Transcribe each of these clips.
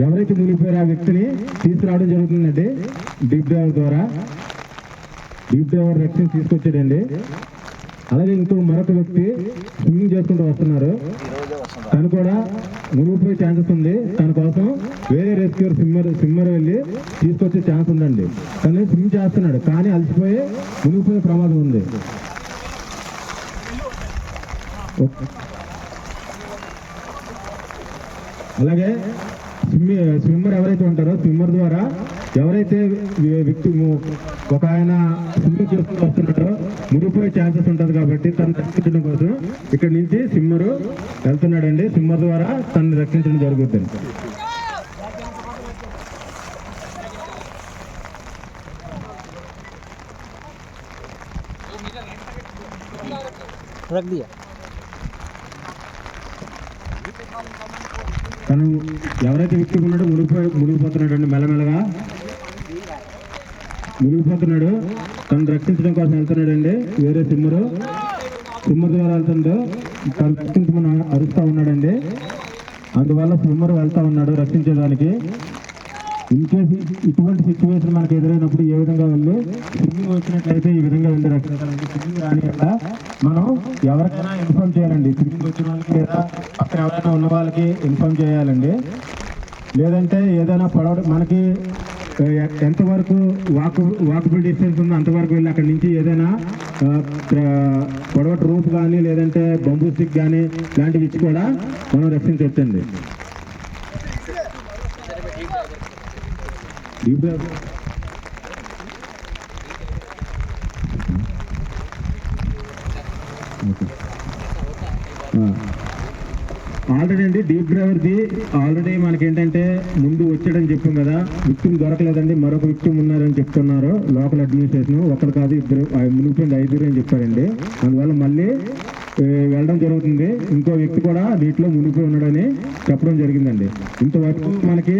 ఎవరైతే మునిగిపోయారో ఆ వ్యక్తిని తీసుకురావడం జరుగుతుందండి. డీప్ డ్రైవర్ ద్వారా. డీప్ డ్రైవర్ రక్షణ తీసుకొచ్చాడండి. అలాగే ఇంకో మరొక వ్యక్తి స్విమ్మింగ్ చేసుకుంటూ వస్తున్నారు. తను కూడా మునిగిపోయే ఛాన్సెస్ ఉంది. తన కోసం వేరే రెస్క్యూర్ స్విమ్మర్ స్విమ్మర్ వెళ్ళి తీసుకొచ్చే ఛాన్స్ ఉందండి. తను స్విమ్ చేస్తున్నాడు. కానీ అలసిపోయి మునిగిపోయే ప్రమాదం ఉంది. ఓకే. అలాగే స్విమ్ స్విమ్మర్ ఎవరైతే ఉంటారో స్విమ్మర్ ద్వారా ఎవరైతే వ్యక్తి ఒక ఆయన స్విమ్మింగ్ చేసుకుని వస్తున్నాడో మునిగిపోయే ఛాన్సెస్ ఉంటుంది కాబట్టి తను రక్షించడం కోసం ఇక్కడ నుంచి స్విమ్మర్ వెళ్తున్నాడండి. స్విమ్మర్ ద్వారా తను రక్షించడం జరుగుతుంది. రక్ దియా తను ఎవరైతే వ్యక్తి ఉన్నాడో మునిగిపోయి మునిగిపోతున్నాడు అండి మెల్లమెల్లగా. మునిగిపోతున్నాడు. తను రక్షించడం కోసం వెళ్తున్నాడండి. వేరే సిమ్మరు సిమ్మర్ ద్వారా వెళ్తుండో. తను రక్షించమని అరుస్తూ ఉన్నాడండి. అందువల్ల తిమ్మరు వెళ్తా ఉన్నాడు రక్షించడానికి. ఇన్ కేసు ఇటువంటి సిచ్యువేషన్ మనకు ఎదురైనప్పుడు ఏ విధంగా వెళ్ళి సింగింగ్ వచ్చినట్లయితే ఈ విధంగా వెళ్ళి రక్షించాలండి సింగింగ్ రాని వల్ల మనం ఎవరికైనా ఇన్ఫార్మ్ చేయాలండి. సింగింగ్ వచ్చిన వాళ్ళకి లేదా పక్కన ఎవరైనా ఉన్న వాళ్ళకి ఇన్ఫార్మ్ చేయాలండి. లేదంటే ఏదైనా పడవ మనకి ఎంతవరకు వాక్ వాకబుల్ డిస్టెన్స్ ఉందో అంతవరకు వెళ్ళి అక్కడి నుంచి ఏదైనా పొడవటి రూప్ కానీ లేదంటే బొంబు స్టిక్ కానీ ఇలాంటివి ఇచ్చి కూడా మనం రక్షించవచ్చండి ఆల్రెడీ అండి డీప్ డ్రైవర్ది ఆల్రెడీ మనకి ఏంటంటే ముందు వచ్చాడని చెప్పాం కదా విక్టిమ్ దొరకలేదండి మరొక విక్టిమ్ ఉన్నారని చెప్తున్నారు లోకల్ అడ్మినిస్ట్రేషన్ ఒకరు కాదు ఇద్దరు ఆ మునిగిపోయింది ఐదుగురు అని చెప్పారండి. అందువల్ల మళ్ళీ వెళ్ళడం జరుగుతుంది. ఇంకో వ్యక్తి కూడా నీటిలో మునిగిపోయి ఉన్నాడని చెప్పడం జరిగిందండి. ఇంతవరకు మనకి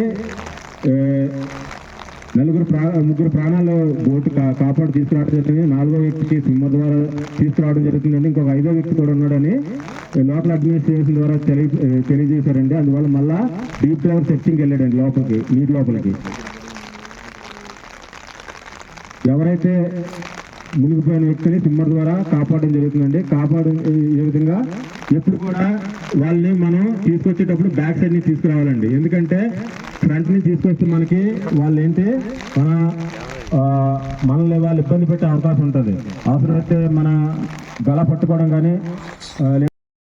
నలుగురు ప్రా ముగ్గురు ప్రాణాలు బోటు కాపాడు తీసుకురావడం జరిగింది. నాలుగో వ్యక్తికి సింహ ద్వారా తీసుకురావడం జరుగుతుందండి. ఇంకొక ఐదో వ్యక్తి కూడా ఉన్నాడని లోకల్ అడ్మినిస్ట్రేషన్ ద్వారా తెలియ తెలియజేశారండి. అందువల్ల మళ్ళా డీప్ లెవెల్ సెర్చింగ్కి వెళ్ళాడండి లోపలికి నీటి లోపలికి. ఎవరైతే మునిగిపోయిన వ్యక్తిని స్విమ్మర్ ద్వారా కాపాడడం జరుగుతుందండి. కాపాడు ఈ విధంగా ఎప్పుడు కూడా వాళ్ళని మనం తీసుకొచ్చేటప్పుడు బ్యాక్ సైడ్ని తీసుకురావాలండి. ఎందుకంటే ఫ్రంట్ని తీసుకొస్తే మనకి వాళ్ళు ఏంటి మన మనల్ని వాళ్ళు ఇబ్బంది పెట్టే అవకాశం ఉంటుంది. అవసరమైతే మన గల పట్టుకోవడం కానీ